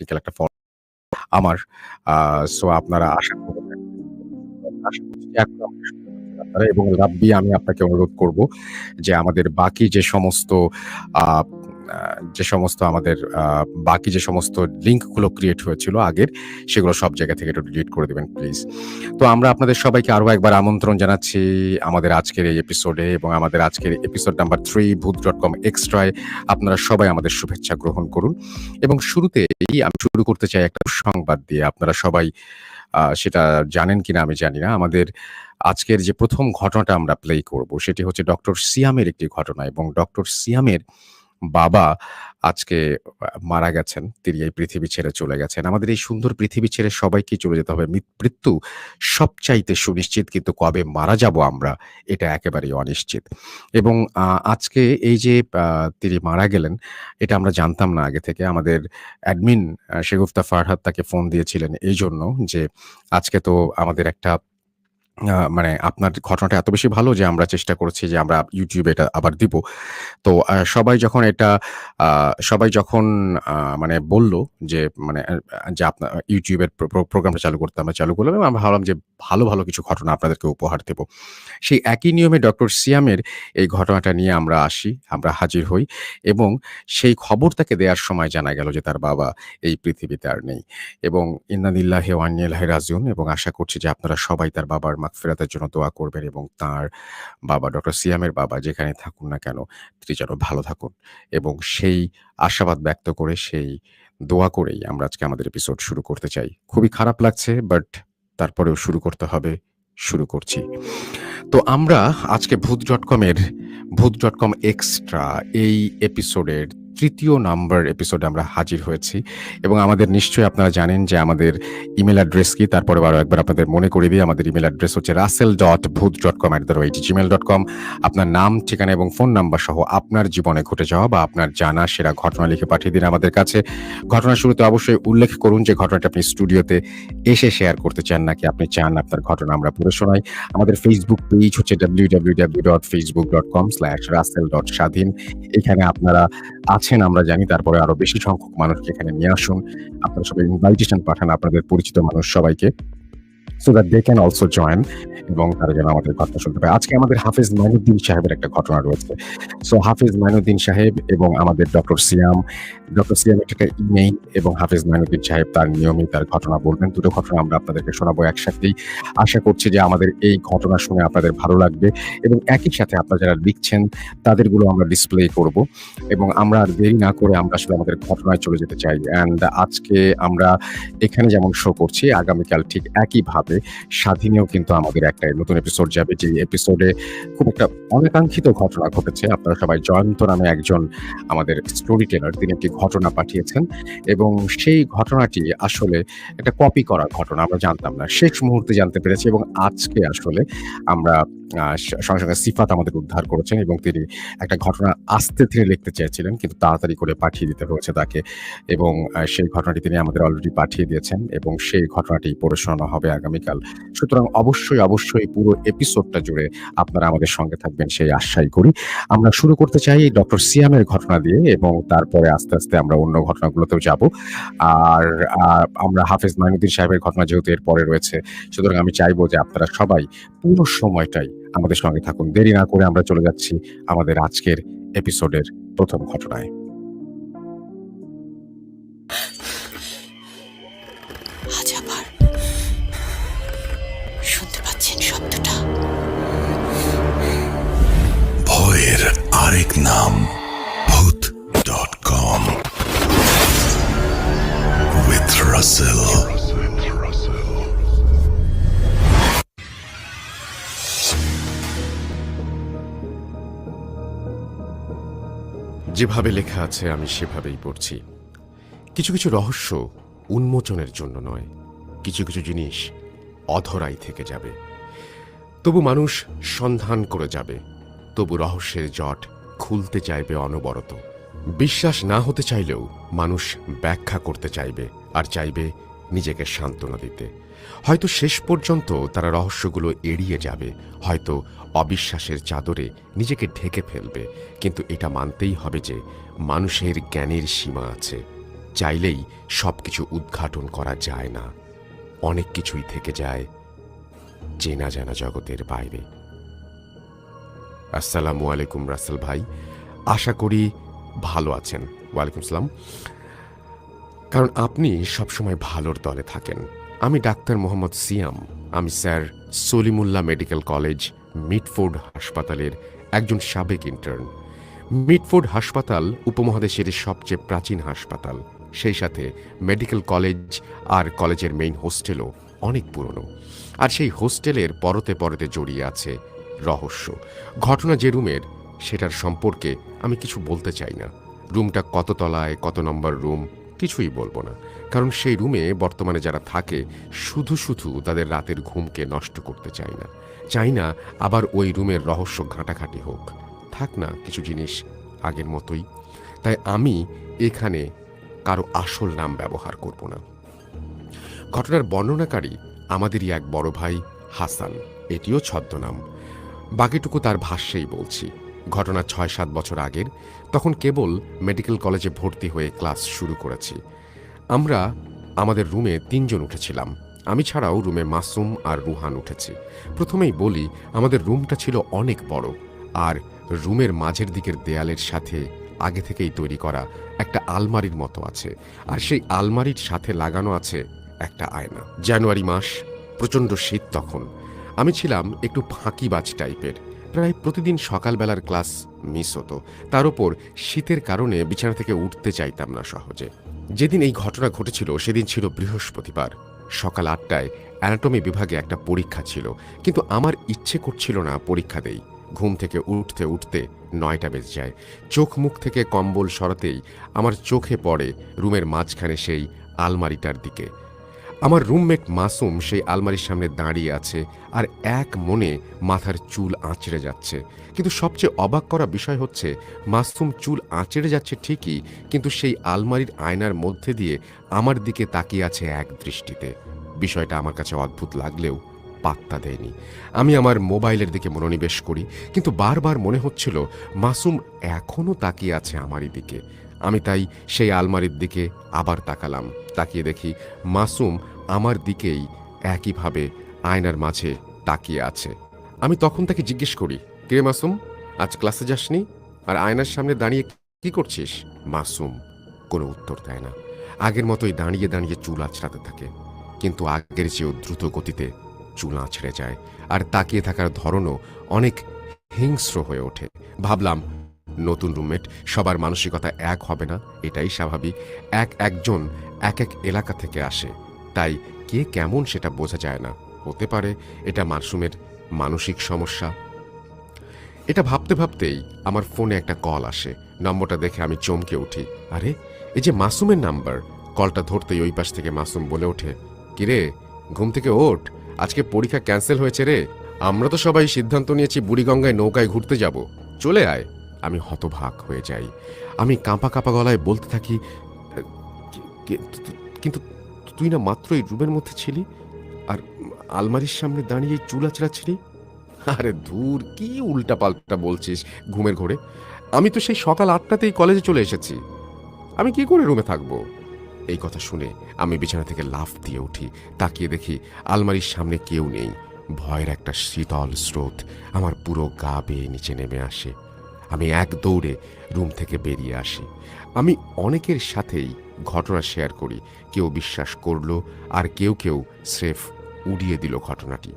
Technical একটা ফল আমার। So আপনারা আশা এবং রাব্বি, আমি আপনাকে অনুরোধ করব যে আমাদের বাকি যে সমস্ত যে সমস্ত আমাদের বাকি যে সমস্ত লিঙ্কগুলো ক্রিয়েট হয়েছিল আগের, সেগুলো সব জায়গা থেকে একটু ডিলিট করে দেবেন প্লিজ। তো আমরা আপনাদের সবাইকে আরও একবার আমন্ত্রণ জানাচ্ছি আমাদের আজকের এই এপিসোডে এবং আমাদের আজকের episode number three Bhoot dot com এক্সট্রায় আপনারা সবাই আমাদের শুভেচ্ছা গ্রহণ করুন। এবং শুরুতেই আমি শুরু করতে চাই একটা সংবাদ দিয়ে। আপনারা সবাই সেটা জানেন কিনা আমি জানি না। আমাদের আজকের যে প্রথম ঘটনাটা আমরা প্লে করব সেটি হচ্ছে ডক্টর সিয়ামের একটি ঘটনা এবং ডক্টর সিয়ামের বাবা আজকে মারা গেছেন। তিনি এই পৃথিবী ছেড়ে চলে গেছেন। আমাদের এই সুন্দর পৃথিবী ছেড়ে সবাইকেই চলে যেতে হবে। মিত মৃত্যু সবচাইতে সুনিশ্চিত কিন্তু কবে মারা যাব আমরা, এটা একেবারেই অনিশ্চিত। এবং আজকে এই যে তিনি মারা গেলেন, এটা আমরা জানতাম না আগে থেকে। আমাদের অ্যাডমিন শেগুফতা ফারহাদ তাকে ফোন দিয়েছিলেন এই জন্য যে, আজকে তো আমাদের একটা মানে আপনার ঘটনাটা এত বেশি ভালো যে আমরা চেষ্টা করছি যে আমরা ইউটিউবে এটা আবার দিব। তো সবাই যখন এটা সবাই যখন মানে বলল যে মানে যে আপনার ইউটিউবের প্রোগ্রামটা চালু করতে আমরা চালু করলাম এবং আমরা ভাবলাম যে ভালো, ভালো কিছু ঘটনা আপনাদেরকে উপহার দেব। সেই একই নিয়মে ডক্টর সিয়ামের এই ঘটনাটা নিয়ে আমরা আসি, আমরা হাজির হই এবং সেই খবর তাকে দেওয়ার সময় জানা গেল যে তার বাবা এই পৃথিবীতে আর নেই। এবং ইন্না লিল্লাহি ওয়া ইন্না ইলাইহি এবং আশা করছি যে আপনারা সবাই তার বাবার মাগফিরাতের জন্য দোয়া করবেন এবং তার বাবা ডক্টর সিয়ামের বাবা যেখানে থাকুন না কেন তিনি যেন ভালো থাকুন। এবং সেই আশাবাদ ব্যক্ত করে সেই দোয়া করেই আমরা আজকে আমাদের এপিসোড শুরু করতে চাই। খুবই খারাপ লাগছে বাট তারপরেও শুরু করতে হবে। শুরু করছি। তো আমরা আজকে ভূত ডট কমের, ভূত ডট কম এক্সট্রা এই এপিসোডের ৩য় নাম্বার এপিসোডে আমরা হাজির হয়েছি এবং আমাদের নিশ্চয়ই আপনারা জানেন যে আমাদের ইমেল অ্যাড্রেস কি তারপরে আরও একবার আপনাদের মনে করিয়ে দিই আমাদের ইমেল অ্যাড্রেস হচ্ছে Russell dot Bhoot dot com at the rate Gmail dot com আপনার নাম, ঠিকানা এবং ফোন নাম্বার সহ আপনার জীবনে ঘটে যাওয়া বা আপনার জানা সেরা ঘটনা লিখে পাঠিয়ে দিন আমাদের কাছে। ঘটনার শুরুতে অবশ্যই উল্লেখ করুন যে ঘটনাটা আপনি স্টুডিওতে এসে শেয়ার করতে চান নাকি আপনি চান আপনার ঘটনা আমরা পড়ে শোনাই। আমাদের ফেসবুক পেজ হচ্ছে W W W dot Facebook dot com slash Russell dot Swadhin এখানে আপনারা আছেন আমরা জানি তারপরে আরও বেশি সংখ্যক মানুষকে এখানে নিয়ে আসুন। আপনারা সবাই ইনভাইটেশন পাঠান, আপনাদের পরিচিত মানুষ সবাইকে। So that they can also join এবং তারা যেন আমাদের কথা শুনতে পায়। আজকে আমাদের হাফেজ মাইনুদ্দিন সাহেবের একটা ঘটনা রয়েছে। সো হাফেজ মাইনুদ্দিন সাহেব এবং আমাদের ডক্টর সিয়াম, ডক্টর সিয়ামের একটা ইমেইল এবং হাফেজ মাইনুদ্দিন সাহেব তার নিয়মেই তার ঘটনা বলবেন। দুটো ঘটনা আমরা আপনাদেরকে শোনাবো একসাথেই। আশা করছি যে আমাদের এই ঘটনা শুনে আপনাদের ভালো লাগবে এবং একই সাথে আপনারা যারা লিখছেন তাদেরগুলো আমরা ডিসপ্লে করব এবং আমরা আর দেরি না করে আমরা আসলে আমাদের ঘটনায় চলে যেতে চাই। অ্যান্ড আজকে আমরা এখানে যেমন শো করছি আগামীকাল ঠিক একইভাবে স্বাধীনেও কিন্তু আমাদের একটা নতুন এপিসোড যাবে যে এপিসোডে খুব একটা অনাকাঙ্ক্ষিত ঘটনা ঘটেছে। আপনারা সবাই জয়ন্ত নামে একজন আমাদের স্টোরি টেলার তিনি একটি ঘটনা পাঠিয়েছেন এবং সেই ঘটনাটি আসলে একটা কপি করা ঘটনা আমরা জানতাম না। শেষ মুহূর্তে জানতে পেরেছি এবং আজকে আসলে আমরা সঙ্গে, সঙ্গে সিফাত আমাদের উদ্ধার করেছেন এবং তিনি একটা ঘটনা আস্তে ধীরে লিখতে চেয়েছিলেন কিন্তু তাড়াতাড়ি করে পাঠিয়ে দিতে হয়েছে তাকে এবং সেই ঘটনাটি তিনি আমাদের অলরেডি পাঠিয়ে দিয়েছেন এবং সেই ঘটনাটি পড়ে শোনানো হবে আগামীকাল। সুতরাং অবশ্যই, অবশ্যই পুরো এপিসোডটা জুড়ে আপনারা আমাদের সঙ্গে থাকবেন সেই আশাই করি। আমরা শুরু করতে চাই ডক্টর সিয়ামের ঘটনা দিয়ে এবং তারপরে আস্তে, আস্তে আমরা অন্য ঘটনাগুলোতেও যাব। আর আমরা হাফেজ মাইনুদ্দিন সাহেবের ঘটনা যেহেতু এর পরে রয়েছে সুতরাং আমি চাইব যে আপনারা সবাই পুরো সময়টাই আমাদের সঙ্গে থাকুন। দেরি না করে আমরা চলে যাচ্ছি আমাদের আজকের এপিসোডের প্রথম ঘটনায়। যেভাবে লেখা আছে আমি সেভাবেই পড়ছি। কিছু, কিছু রহস্য উন্মোচনের জন্য নয়। কিছু, কিছু জিনিস অধরাই থেকে যাবে। তবু মানুষ সন্ধান করে যাবে। তবু রহস্যের জট খুলতে চাইবে অনবরত। বিশ্বাস না হতে চাইলেও মানুষ ব্যাখ্যা করতে চাইবে আর চাইবে নিজেকে সান্ত্বনা দিতে। হয়তো শেষ পর্যন্ত তারা রহস্যগুলো এড়িয়ে যাবে, হয়তো অবিশ্বাসের চাদরে নিজেকে ঢেকে ফেলবে, কিন্তু এটা মানতেই হবে যে মানুষের জ্ঞানের সীমা আছে। চাইলেই সব কিছু উদ্ঘাটন করা যায় না। অনেক কিছুই থেকে যায় চেনা জানা জগতের বাইরে। আসসালামু আলাইকুম রাসেল ভাই। আশা করি ভালো আছেন। ওয়ালাইকুম সালাম কারণ আপনি সবসময় ভালোর দলে থাকেন। আমি ডাক্তার মোহাম্মদ সিয়াম। আমি Sir Salimullah medical college, Mitford হাসপাতালের একজন সাবেক ইন্টার্ন মিটফোর্ড হাসপাতাল উপমহাদেশের সবচেয়ে প্রাচীন হাসপাতাল। সেই সাথে মেডিকেল কলেজ আর কলেজের মেইন হোস্টেলও অনেক পুরনো। আর সেই হোস্টেলের পরতে পরতে জড়িয়ে আছে রহস্য। ঘটনা যে রুমের, সেটার সম্পর্কে আমি কিছু বলতে চাই না। রুমটা কত তলায়, কত নম্বর রুম কিছুই বলব না। কারণ সেই রুমে বর্তমানে যারা থাকে, শুধু শুধু তাদের রাতের ঘুমকে নষ্ট করতে চাই না। চাই না আবার ওই রুমের রহস্য ঘাঁটাঘাঁটি হোক। থাক না কিছু জিনিস আগের মতোই। তাই আমি এখানে কারও আসল নাম ব্যবহার করব না। ঘটনার বর্ণনাকারী আমাদেরই এক বড় ভাই হাসান। এটিও ছদ্মনাম। বাকিটুকু তার ভাষ্যেই বলছি। ঘটনা ছয় সাত বছর আগের, তখন কেবল মেডিকেল কলেজে ভর্তি হয়ে ক্লাস শুরু করেছি। আমরা আমাদের রুমে তিনজন উঠেছিলাম। আমি ছাড়াও রুমে মাসুম আর রুহান উঠেছি। প্রথমেই বলি, আমাদের রুমটা ছিল অনেক বড় আর রুমের মাঝের দিকের দেয়ালের সাথে আগে থেকেই তৈরি করা একটা আলমারির মতো আছে আর সেই আলমারির সাথে লাগানো আছে একটা আয়না। জানুয়ারি মাস, প্রচণ্ড শীত তখন। আমি ছিলাম একটু ফাঁকিবাজ টাইপের। প্রায় প্রতিদিন সকালবেলার ক্লাস মিস হতো। তার উপর শীতের কারণে বিছানা থেকে উঠতে চাইতাম না সহজে। যেদিন এই ঘটনা ঘটেছিল, সেদিন ছিল বৃহস্পতিবার। সকাল আটটায় অ্যানাটমি বিভাগে একটা পরীক্ষা ছিল, কিন্তু আমার ইচ্ছে করছিল না পরীক্ষা দেই। ঘুম থেকে উঠতে উঠতে নয়টা বেজে যায়। চোখ মুখ থেকে কম্বল সরাতেই আমার চোখে পড়ে রুমের মাঝখানে সেই আলমারিটার দিকে। আমার রুমমেট মাসুম সেই আলমারির সামনে দাঁড়িয়ে আছে আর এক মনে মাথার চুল আঁচড়ে যাচ্ছে। কিন্তু সবচেয়ে অবাক করা বিষয় হচ্ছে, মাসুম চুল আঁচড়ে যাচ্ছে ঠিকই, কিন্তু সেই আলমারির আয়নার মধ্যে দিয়ে আমার দিকে তাকিয়ে আছে এক দৃষ্টিতে। বিষয়টা আমার কাছে অদ্ভুত লাগলেও পাত্তা দেয়নি। আমি আমার মোবাইলের দিকে মনোনিবেশ করি, কিন্তু বারবার মনে হচ্ছিল মাসুম এখনও তাকিয়ে আছে আমারই দিকে। আমি তাই সেই আলমারির দিকে আবার তাকালাম। তাকিয়ে দেখি মাসুম আমার দিকেই একইভাবে আয়নার মাঝে তাকিয়ে আছে। আমি তখন তাকে জিজ্ঞেস করি, কে মাসুম? আজ ক্লাসে যাসনি? আর আয়নার সামনে দাঁড়িয়ে কি করছিস? মাসুম কোনো উত্তর দেয় না। আগের মতোই দাঁড়িয়ে দাঁড়িয়ে চুল আছড়াতে থাকে, কিন্তু আগের চেয়েও দ্রুত গতিতে চুল আছড়ে যায়, আর তাকিয়ে থাকার ধরনও অনেক হিংস্র হয়ে ওঠে। ভাবলাম নতুন রুমমেট, সবার মানসিকতা এক হবে না, এটাই স্বাভাবিক। এক একজন, এক এক এলাকা থেকে আসে। তাই কে কেমন সেটা বোঝা যায় না। হতে পারে এটা মাসুমের মানসিক সমস্যা। এটা ভাবতে ভাবতেই আমার ফোনে একটা কল আসে। নম্বরটা দেখে আমি চমকে উঠি। আরে, এই যে মাসুমের নাম্বার, কলটা ধরতেই ওই পাশ থেকে মাসুম বলে ওঠে। কিরে, ঘুম থেকে ওঠ, আজকে পরীক্ষা ক্যান্সেল হয়েছে রে। আমরা তো সবাই সিদ্ধান্ত নিয়েছি বুড়িগঙ্গায় নৌকায় ঘুরতে যাব। চলে আয়। আমি হতভাগ হয়ে যাই। আমি কাঁপা কাঁপা গলায় বলতে থাকি, "কি- কি- কিন্তু তুই না মাত্রই রুমের মধ্যে ছিলি আর আলমারির সামনে দাঁড়িয়ে চুলাচড়া ছিলি আরে ধুর, কি উল্টা পাল্টা বলছিস ঘুমের ঘোরে। আমি তো সেই সকাল আটটাতেই কলেজে চলে এসেছি। আমি কি করে রুমে থাকব? এই কথা শুনে আমি বিছানা থেকে লাফ দিয়ে উঠি, তাকিয়ে দেখি আলমারির সামনে কেউ নেই। ভয়ের একটা শীতল স্রোত আমার পুরো গা বেয়ে নিচে নেমে আসে। আমি এক দৌড়ে রুম থেকে বেরিয়ে আসি। আমি অনেকের সাথেই ঘটনা শেয়ার করি। কেউ বিশ্বাস করল আর কেউ কেউ স্রেফ উড়িয়ে দিল ঘটনাটি।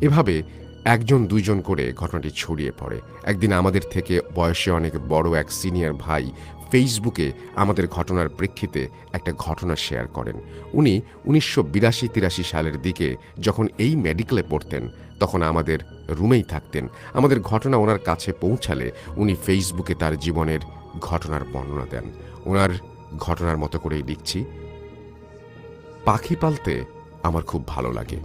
এভাবে একজন দুইজন করে ঘটনাটি ছড়িয়ে পড়ে। একদিন আমাদের থেকে বয়সে অনেক বড় এক সিনিয়র ভাই ফেসবুকে আমাদের ঘটনার প্রেক্ষিতে একটা ঘটনা শেয়ার করেন। উনি উনিশশো বিরাশি তিরাশি সালের দিকে যখন এই মেডিকেলে পড়তেন, তখন আমাদের রুমেই থাকতেন। আমাদের ঘটনা ওনার কাছে পৌঁছালে উনি ফেসবুকে তার জীবনের ঘটনার বর্ণনা দেন। ওনার ঘটনার মতো করেই লিখছি, পাখি পালতে আমার খুব ভালো লাগে।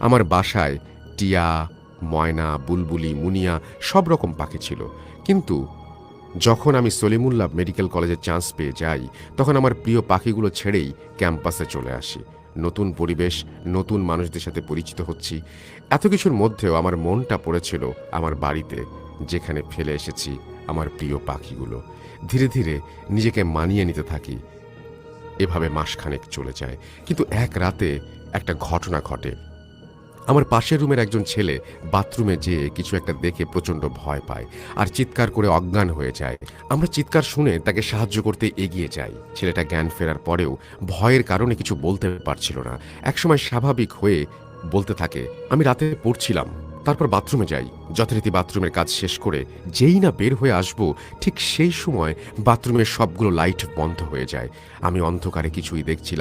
আমার বাসায় টিয়া, ময়না, বুলবুলি, মুনিয়া সব রকম পাখি ছিল। কিন্তু যখন আমি সলিমুল্লাহ মেডিকেল কলেজে চান্স পেয়ে যাই, তখন আমার প্রিয় পাখিগুলো ছেড়েই ক্যাম্পাসে চলে আসি। নতুন পরিবেশ, নতুন মানুষদের সাথে পরিচিত হচ্ছি। এত কিছুর মধ্যেও আমার মনটা পড়েছিল আমার বাড়িতে, যেখানে ফেলে এসেছি আমার প্রিয় পাখিগুলো। ধীরে ধীরে নিজেকে মানিয়ে নিতে থাকি। এভাবে মাসখানেক চলে যায়। কিন্তু এক রাতে একটা ঘটনা ঘটে। আমার পাশের রুমের একজন ছেলে বাথরুমে যেয়ে কিছু একটা দেখে প্রচণ্ড ভয় পায় আর চিৎকার করে অজ্ঞান হয়ে যায়। আমরা চিৎকার শুনে তাকে সাহায্য করতে এগিয়ে যাই। ছেলেটা জ্ঞান ফেরার পরেও ভয়ের কারণে কিছু বলতে পারছিল না। একসময় স্বাভাবিক হয়ে বলতে থাকে, আমি রাতে পড়ছিলাম, তারপর বাথরুমে যাই। যথারীতি বাথরুমের কাজ শেষ করে যেই না বের হয়ে আসব, ঠিক সেই সময় বাথরুমের সবগুলো লাইট বন্ধ হয়ে যায়। আমি অন্ধকারে কিছুই দেখছিলাম